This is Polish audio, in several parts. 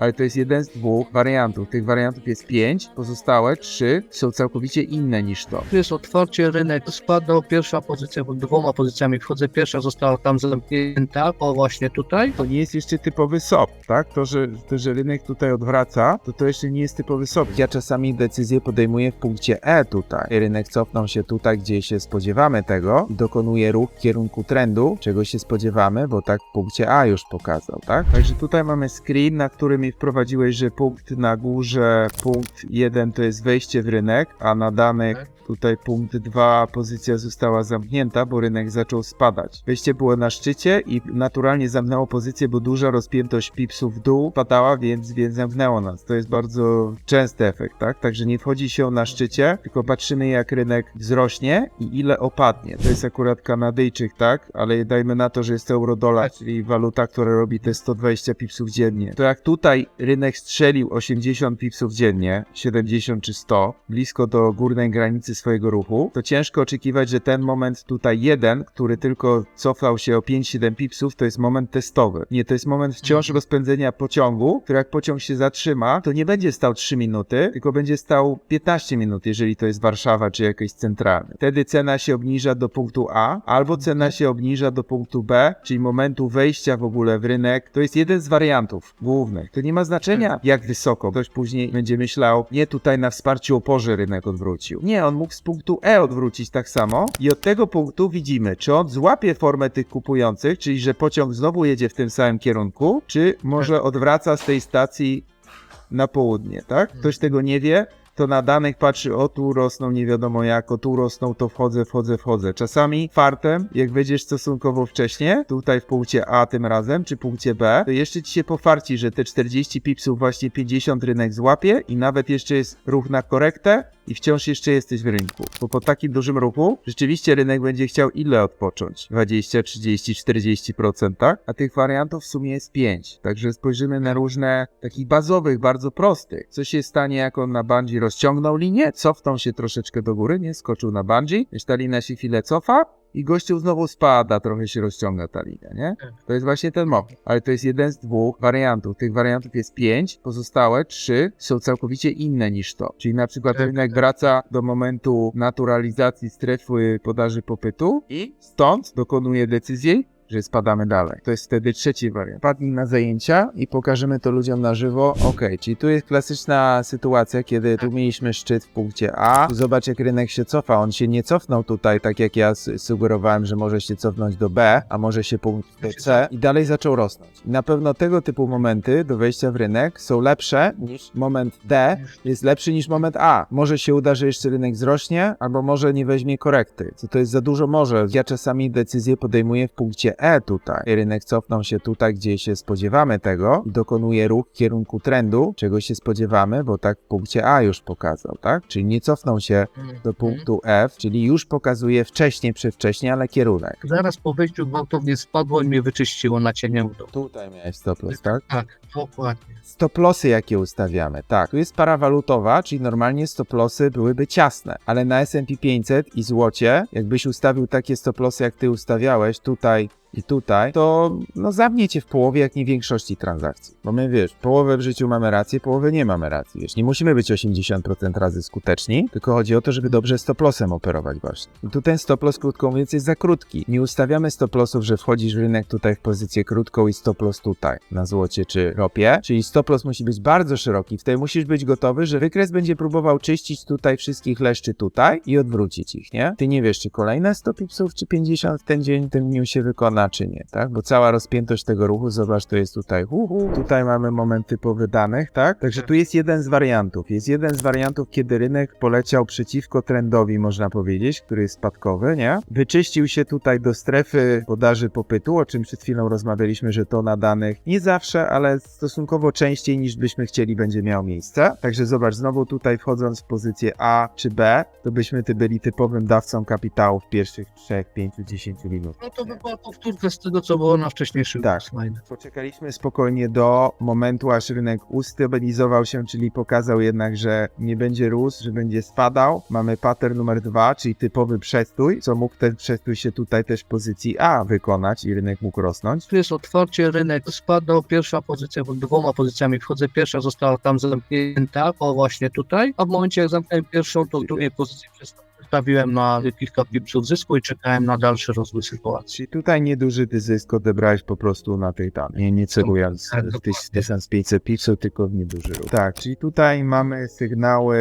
ale to jest jeden z dwóch wariantów. Tych wariantów jest pięć, pozostałe trzy są całkowicie inne niż to. Tu jest otwarcie, rynek spadł, pierwsza pozycja, bo dwoma pozycjami wchodzę, pierwsza została tam zamknięta, o właśnie tutaj. To nie jest jeszcze typowy SOP, tak? To że, to, że rynek tutaj odwraca, to to jeszcze nie jest typowy SOP. Ja czasami decyzję podejmuję w punkcie E tutaj. Rynek cofnął się tutaj, gdzie się spodziewamy tego i dokonuje ruch w kierunku trendu, czego się spodziewamy, bo tak w punkcie A już pokazał, tak? Także tutaj mamy screen, na którym wprowadziłeś, że punkt na górze, punkt 1 to jest wejście w rynek, a na danych Tutaj punkt 2, pozycja została zamknięta, bo rynek zaczął spadać. Wejście było na szczycie i naturalnie zamknęło pozycję, bo duża rozpiętość pipsów w dół padała, więc, więc zamknęło nas. To jest bardzo częsty efekt, tak? Także nie wchodzi się na szczycie, tylko patrzymy jak rynek wzrośnie i ile opadnie. To jest akurat Kanadyjczyk, tak? Ale dajmy na to, że jest euro-dolar, czyli waluta, która robi te 120 pipsów dziennie. To jak tutaj rynek strzelił 80 pipsów dziennie, 70 czy 100, blisko do górnej granicy swojego ruchu, to ciężko oczekiwać, że ten moment tutaj jeden, który tylko cofał się o 5-7 pipsów, to jest moment testowy. Nie, to jest moment wciąż rozpędzenia pociągu, który jak pociąg się zatrzyma, to nie będzie stał 3 minuty, tylko będzie stał 15 minut, jeżeli to jest Warszawa czy jakiś centralny. Wtedy cena się obniża do punktu A, albo cena się obniża do punktu B, czyli momentu wejścia w ogóle w rynek. To jest jeden z wariantów głównych. To nie ma znaczenia, jak wysoko. Ktoś później będzie myślał, nie tutaj na wsparciu oporze rynek odwrócił. Nie, on mógł z punktu E odwrócić tak samo i od tego punktu widzimy, czy on złapie formę tych kupujących, czyli że pociąg znowu jedzie w tym samym kierunku, czy może odwraca z tej stacji na południe, tak? Ktoś tego nie wie, to na danych patrzy, o tu rosną nie wiadomo jak, o tu rosną, to wchodzę, wchodzę, wchodzę. Czasami fartem, jak wejdziesz stosunkowo wcześnie, tutaj w punkcie A tym razem, czy punkcie B, to jeszcze ci się pofarci, że te 40 pipsów właśnie 50 rynek złapie i nawet jeszcze jest ruch na korektę i wciąż jeszcze jesteś w rynku. Bo po takim dużym ruchu rzeczywiście rynek będzie chciał ile odpocząć? 20, 30, 40%, tak? A tych wariantów w sumie jest 5. Także spojrzymy na różne takich bazowych, bardzo prostych. Co się stanie, jak on na bungee rozciągnął linię, cofnął się troszeczkę do góry, nie? Skoczył na bungee, wiesz, ta się chwilę cofa, i gościu znowu spada, trochę się rozciąga ta linia, nie? To jest właśnie ten moment. Ale to jest jeden z dwóch wariantów. Tych wariantów jest pięć, pozostałe trzy są całkowicie inne niż to. Czyli na przykład Tak, rynek tak. wraca do momentu naturalizacji strefy podaży popytu i stąd dokonuje decyzji, że spadamy dalej. To jest wtedy trzeci wariant. Padnij na zajęcia i pokażemy to ludziom na żywo. Ok, czyli tu jest klasyczna sytuacja, kiedy tu mieliśmy szczyt w punkcie A. Tu Zobacz, jak rynek się cofa. On się nie cofnął tutaj, tak jak ja sugerowałem, że może się cofnąć do B, a może się punkt do C i dalej zaczął rosnąć. I na pewno tego typu momenty do wejścia w rynek są lepsze niż moment D, jest lepszy niż moment A. Może się uda, że jeszcze rynek wzrośnie, albo może nie weźmie korekty. Co to jest za dużo może. Ja czasami decyzję podejmuję w punkcie E tutaj. Rynek cofnął się tutaj, gdzie się spodziewamy tego i dokonuje ruch w kierunku trendu, czego się spodziewamy, bo tak w punkcie A już pokazał, tak? Czyli nie cofnął się do punktu F, czyli już pokazuje wcześniej, przedwcześnie, ale kierunek. Zaraz po wejściu gwałtownie spadło i mnie wyczyściło na cieniu. Tutaj miałeś stop loss, tak? Tak, dokładnie. Stop lossy jakie ustawiamy? Tak, tu jest para walutowa, czyli normalnie stop lossy byłyby ciasne, ale na S&P 500 i złocie, jakbyś ustawił takie stop lossy jak ty ustawiałeś tutaj i tutaj, to no zamknie cię w połowie, jak nie większości transakcji. Bo my, wiesz, połowę w życiu mamy rację, połowę nie mamy racji. Wiesz, nie musimy być 80% razy skuteczni, tylko chodzi o to, żeby dobrze stop lossem operować właśnie. I tu ten stop loss, krótko mówiąc, jest za krótki. Nie ustawiamy stop lossów, że wchodzisz w rynek tutaj w pozycję krótką i stop loss tutaj, na złocie czy ropie, czyli stop loss musi być bardzo szeroki. Wtedy musisz być gotowy, że wykres będzie próbował czyścić tutaj wszystkich leszczy tutaj i odwrócić ich, nie? Ty nie wiesz, czy kolejne 100 pipsów, czy 50 w ten dzień, w tym dniu się wykona, czy nie, tak? Bo cała rozpiętość tego ruchu, zobacz, to jest tutaj, hu, hu. tutaj mamy moment typowy danych, tak? Także tu jest jeden z wariantów. Jest jeden z wariantów, kiedy rynek poleciał przeciwko trendowi, można powiedzieć, który jest spadkowy, nie? Wyczyścił się tutaj do strefy podaży popytu, o czym przed chwilą rozmawialiśmy, że to na danych nie zawsze, ale stosunkowo częściej niż byśmy chcieli będzie miało miejsce. Także zobacz, znowu tutaj wchodząc w pozycję A czy B, to byśmy ty byli typowym dawcą kapitału w pierwszych 3, 5, 10 minut. No to by była powtórka z tego, co było na wcześniejszym Tak. slajdzie. Poczekaliśmy spokojnie do momentu, aż rynek ustabilizował się, czyli pokazał jednak, że nie będzie rósł, że będzie spadał. Mamy pattern numer dwa, czyli typowy przestój, co mógł ten przestój się tutaj też w pozycji A wykonać i rynek mógł rosnąć. Tu jest otwarcie, rynek spadł, pierwsza pozycja, bo dwoma pozycjami wchodzę, pierwsza została tam zamknięta, o właśnie tutaj, a w momencie jak zamknąłem pierwszą, to w drugiej pozycji przestawiłem na kilka pipsów zysku i czekałem na dalszy rozwój sytuacji. Czyli tutaj nieduży ty zysk odebrałeś po prostu na tej tam, nie, nie celując Tak, w dokładnie. 1500 pipsów, tylko w nieduży ruch. Tak, czyli tutaj mamy sygnały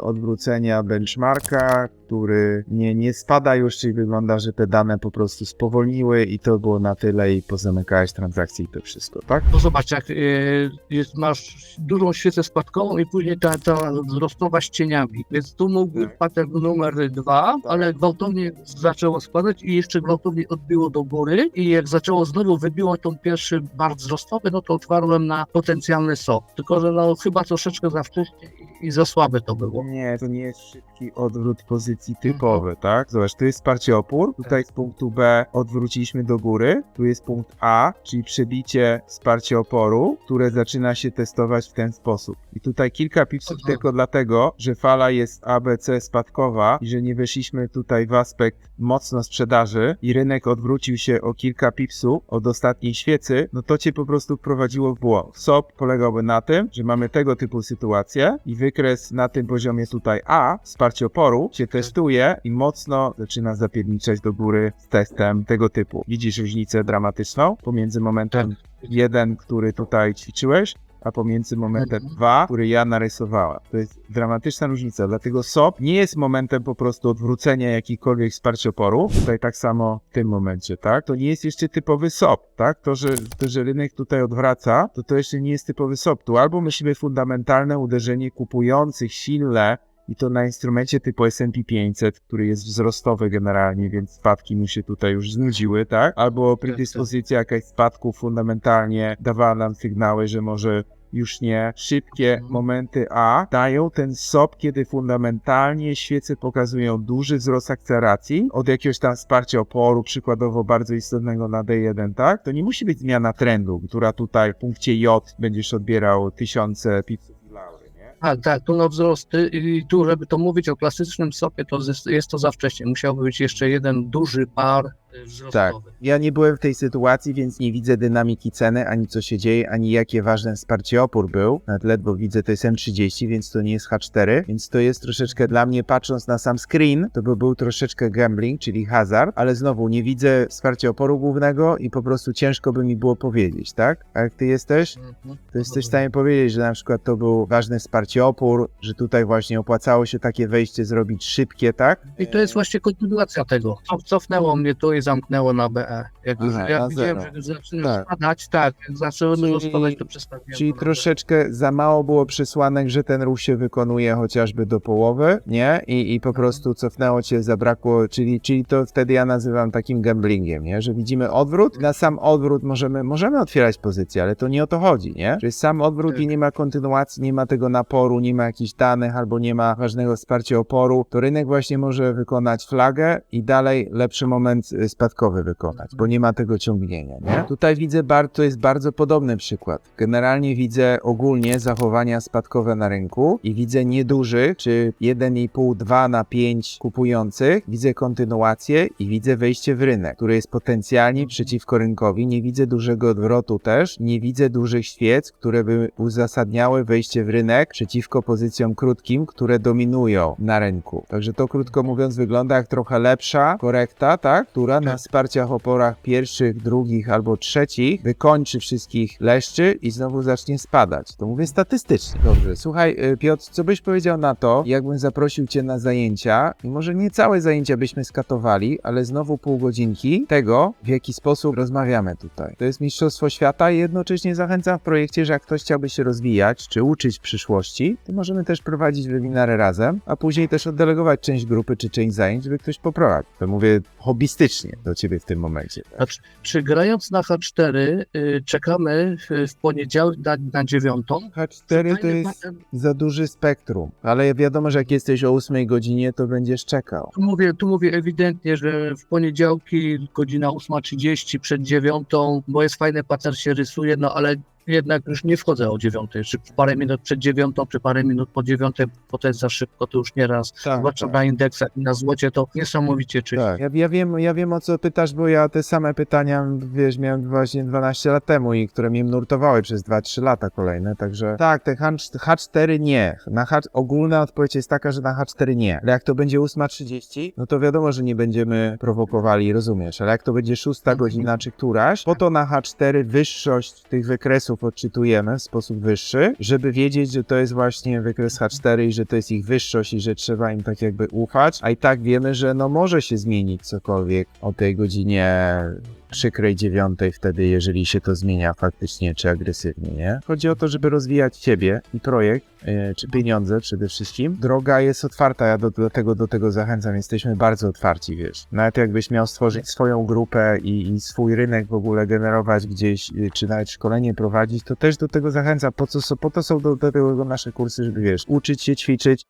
odwrócenia benchmarka, który nie, nie spada już, czyli wygląda, że te dane po prostu spowolniły i to było na tyle i pozamykałeś transakcje i to wszystko, tak? No zobacz, jak y, jest, masz dużą świecę spadkową i później ta, ta wzrostowa z cieniami, więc tu mógł Tak. pattern numer dwa, ale gwałtownie zaczęło spadać i jeszcze gwałtownie odbiło do góry. I jak zaczęło znowu wybiło tą pierwszy bar wzrostowy, no to otwarłem na potencjalny SOP, tylko że no chyba troszeczkę za wcześnie i, za słabe to było. Nie, to nie jest szybki odwrót pozycji typowy, tak? Zobacz, tu jest wsparcie opór, tutaj z punktu B odwróciliśmy do góry, tu jest punkt A, czyli przebicie wsparcie oporu, które zaczyna się testować w ten sposób. I tutaj kilka pipsów Mhm. tylko dlatego, że fala jest ABC spadkowa i że nie weszliśmy tutaj w aspekt mocno sprzedaży i rynek odwrócił się o kilka pipsów od ostatniej świecy, no to cię po prostu wprowadziło w błąd. SOP polegałby na tym, że mamy tego typu sytuację i wykres na tym poziomie tutaj A, wsparcie oporu, się testuje i mocno zaczyna zapierniczać do góry z testem tego typu. Widzisz różnicę dramatyczną pomiędzy momentem jeden, który tutaj ćwiczyłeś, a pomiędzy momentem Mhm. 2, który ja narysowałem. To jest dramatyczna różnica, dlatego SOP nie jest momentem po prostu odwrócenia jakichkolwiek wsparć oporu. Tutaj tak samo w tym momencie, tak? To nie jest jeszcze typowy SOP, tak? To, że, to, że rynek tutaj odwraca, to to jeszcze nie jest typowy SOP. Tu albo myślimy fundamentalne uderzenie kupujących silne i to na instrumencie typu S&P 500, który jest wzrostowy generalnie, więc spadki mu się tutaj już znudziły, tak? Albo predyspozycja jakaś spadku fundamentalnie dawała nam sygnały, że może już nie. Szybkie Mhm. momenty A dają ten SOP, kiedy fundamentalnie świece pokazują duży wzrost akceleracji od jakiegoś tam wsparcia oporu, przykładowo bardzo istotnego na D1, tak? To nie musi być zmiana trendu, która tutaj w punkcie J będziesz odbierał tysiące pipsów? Tak, tak, tu na wzrosty i tu, żeby to mówić o klasycznym SOP-ie, to jest, to za wcześnie. Musiałby być jeszcze jeden duży par y, wzrostowy. Ja nie byłem w tej sytuacji, więc nie widzę dynamiki ceny, ani co się dzieje, ani jakie ważne wsparcie opór był. Nawet ledwo widzę, to jest M30, więc to nie jest H4, więc to jest troszeczkę dla mnie, patrząc na sam screen, to by był troszeczkę gambling, czyli hazard, ale znowu nie widzę wsparcia oporu głównego i po prostu ciężko by mi było powiedzieć, tak? A jak ty jesteś? Mhm. To jesteś w stanie powiedzieć, że na przykład to był ważne wsparcie opór, że tutaj właśnie opłacało się takie wejście zrobić szybkie, tak? I to jest właśnie kontynuacja tego. Cof- Cofnęło mnie to i zamknęło na BE. Jak, Aha, jak na widziałem, zero. że zaczyna Tak. spadać, tak, jak zaczęły Czyli- spadać, to przestawiłem. Czyli troszeczkę za mało było przesłanek, że ten ruch się wykonuje chociażby do połowy, nie? I, i po prostu cofnęło cię, zabrakło, czyli, czyli to wtedy ja nazywam takim gamblingiem, nie? Że widzimy odwrót, na sam odwrót możemy, możemy otwierać pozycję, ale to nie o to chodzi, nie? Że jest sam odwrót i Tak. nie ma kontynuacji, nie ma tego naporu, nie ma jakichś danych albo nie ma ważnego wsparcia oporu, to rynek właśnie może wykonać flagę i dalej lepszy moment y, spadkowy wykonać, bo nie ma tego ciągnienia, nie? Tutaj widzę, to jest bardzo podobny przykład. Generalnie widzę ogólnie zachowania spadkowe na rynku i widzę niedużych, czy 1,5, 2 na 5 kupujących, widzę kontynuację i widzę wejście w rynek, które jest potencjalnie przeciwko rynkowi. Nie widzę dużego odwrotu też, nie widzę dużych świec, które by uzasadniały wejście w rynek przeciwko pozycjom krótkim, które dominują na rynku. Także to krótko mówiąc wygląda jak trochę lepsza korekta, tak? Która na wsparciach oporach pierwszych, drugich albo trzecich wykończy wszystkich leszczy i znowu zacznie spadać. To mówię statystycznie. Dobrze, słuchaj y, Piotr, co byś powiedział na to, jakbym zaprosił cię na zajęcia i może nie całe zajęcia byśmy skatowali, ale znowu pół godzinki tego, w jaki sposób rozmawiamy tutaj. To jest Mistrzostwo Świata i jednocześnie zachęcam w projekcie, że jak ktoś chciałby się rozwijać czy uczyć w przyszłości, to możemy też prowadzić webinary razem, a później też oddelegować część grupy czy część zajęć, żeby ktoś poprowadził. To mówię hobbystycznie. Właśnie do ciebie w tym momencie. Tak? Znaczy, czy grając na H4 y, czekamy w, w poniedziałek na, na dziewiątą? H4 to jest za duży spektrum, ale wiadomo, że jak jesteś o 8 godzinie, to będziesz czekał. Tu mówię, tu mówię ewidentnie, że w poniedziałki godzina 8.30 przed dziewiątą, bo jest fajny pater się rysuje, no ale jednak już nie wchodzę o dziewiątej, czy parę minut przed dziewiątą, czy parę minut po dziewiątej, bo to jest za szybko, to już nieraz. Tak, Zwłaszcza na indeksach i na złocie to niesamowicie czyści. Tak, ja, ja, wiem, ja wiem o co pytasz, bo ja te same pytania, wiesz, miałem właśnie 12 lat temu i które mnie nurtowały przez 2-3 lata kolejne, także tak, te H, H4 nie. Na H, ogólna odpowiedź jest taka, że na H4 nie. Ale jak to będzie 8.30, no to wiadomo, że nie będziemy prowokowali, rozumiesz, ale jak to będzie 6 godzina czy któraś, po to na H4 wyższość tych wykresów odczytujemy w sposób wyższy, żeby wiedzieć, że to jest właśnie wykres H4 i że to jest ich wyższość i że trzeba im tak jakby ufać, a i tak wiemy, że no może się zmienić cokolwiek o tej godzinie przykrej dziewiątej wtedy, jeżeli się to zmienia faktycznie czy agresywnie, nie? Chodzi o to, żeby rozwijać ciebie i projekt, yy, czy pieniądze przede wszystkim. Droga jest otwarta, ja do, do, tego, do tego zachęcam, jesteśmy bardzo otwarci, wiesz. Nawet jakbyś miał stworzyć swoją grupę i, i swój rynek w ogóle generować gdzieś, yy, czy nawet szkolenie prowadzić, to też do tego zachęcam. Po, co, po to są do, do tego nasze kursy, żeby wiesz, uczyć się ćwiczyć,